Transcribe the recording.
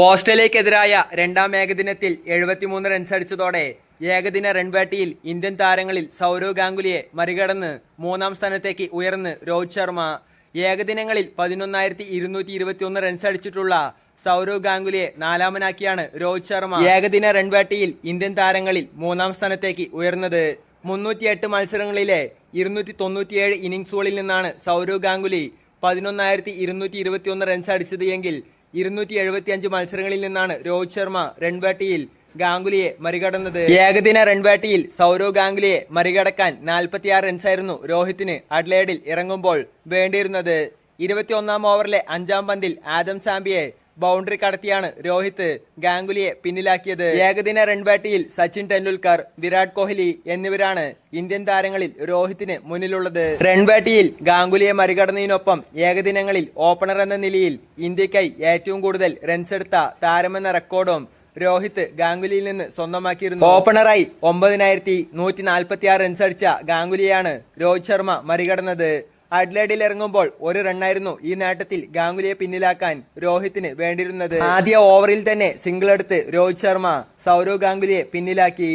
ഓസ്ട്രേലിയക്കെതിരായ രണ്ടാം ഏകദിനത്തിൽ എഴുപത്തിമൂന്ന് റൺസ് അടിച്ചതോടെ ഏകദിന റൺവേട്ടയിൽ ഇന്ത്യൻ താരങ്ങളിൽ സൗരവ് ഗാംഗുലിയെ മറികടന്ന് മൂന്നാം സ്ഥാനത്തേക്ക് ഉയർന്ന് രോഹിത് ശർമ്മ. ഏകദിനങ്ങളിൽ പതിനൊന്നായിരത്തി ഇരുന്നൂറ്റി ഇരുപത്തിയൊന്ന് റൺസ് അടിച്ചിട്ടുള്ള സൗരവ് ഗാംഗുലിയെ നാലാമനാക്കിയാണ് രോഹിത് ശർമ്മ ഏകദിന റൺവേട്ടയിൽ ഇന്ത്യൻ താരങ്ങളിൽ മൂന്നാം സ്ഥാനത്തേക്ക് ഉയർന്നത്. മുന്നൂറ്റിയെട്ട് മത്സരങ്ങളിലെ ഇരുന്നൂറ്റി തൊണ്ണൂറ്റിയേഴ് ഇന്നിംഗ്സുകളിൽ നിന്നാണ് സൗരവ് ഗാംഗുലി പതിനൊന്നായിരത്തി ഇരുന്നൂറ്റി ഇരുപത്തിയൊന്ന് റൺസ് അടിച്ചത് എങ്കിൽ ഇരുന്നൂറ്റി എഴുപത്തിയഞ്ച് മത്സരങ്ങളിൽ നിന്നാണ് രോഹിത് ശർമ്മ റൺവേട്ടയിൽ ഗാംഗുലിയെ മറികടന്നത്. ഏകദിന റൺവേട്ടിയിൽ സൗരവ് ഗാംഗുലിയെ മറികടക്കാൻ നാൽപ്പത്തിയാറ് റൺസായിരുന്നു രോഹിത്തിന് അഡ്ലേഡിൽ ഇറങ്ങുമ്പോൾ വേണ്ടിയിരുന്നത്. ഇരുപത്തിയൊന്നാം ഓവറിലെ അഞ്ചാം പന്തിൽ ആദം സാംബിയെ ബൗണ്ടറി കടത്തിയാണ് രോഹിത് ഗാംഗുലിയെ പിന്നിലാക്കിയത്. ഏകദിന റൺബാറ്റിയിൽ സച്ചിൻ ടെണ്ടുൽക്കർ വിരാട് കോഹ്ലി എന്നിവരാണ് ഇന്ത്യൻ താരങ്ങളിൽ രോഹിത്തിന് മുന്നിലുള്ളത്. റൺബാറ്റിയിൽ ഗാംഗുലിയെ മറികടന്നതിനൊപ്പം ഏകദിനങ്ങളിൽ ഓപ്പണർ എന്ന നിലയിൽ ഇന്ത്യക്കായി ഏറ്റവും കൂടുതൽ റൺസ് എടുത്ത താരമെന്ന റെക്കോർഡും രോഹിത് ഗാംഗുലിയിൽ നിന്ന് സ്വന്തമാക്കിയിരുന്നു. ഓപ്പണറായി ഒമ്പതിനായിരത്തി നൂറ്റി നാൽപ്പത്തി ആറ് റൺസ് അടിച്ച ഗാംഗുലിയാണ് രോഹിത് ശർമ്മ മറികടന്നത്. അഡ്ലേഡിൽ ഇറങ്ങുമ്പോൾ ഒരു റണ്ണായിരുന്നു ഈ നേട്ടത്തിൽ ഗാംഗുലിയെ പിന്നിലാക്കാൻ രോഹിത്തിന് വേണ്ടിയിരുന്നത്. ആദ്യ ഓവറിൽ തന്നെ സിംഗിൾ എടുത്ത് രോഹിത് ശർമ്മ സൗരവ് ഗാംഗുലിയെ പിന്നിലാക്കി.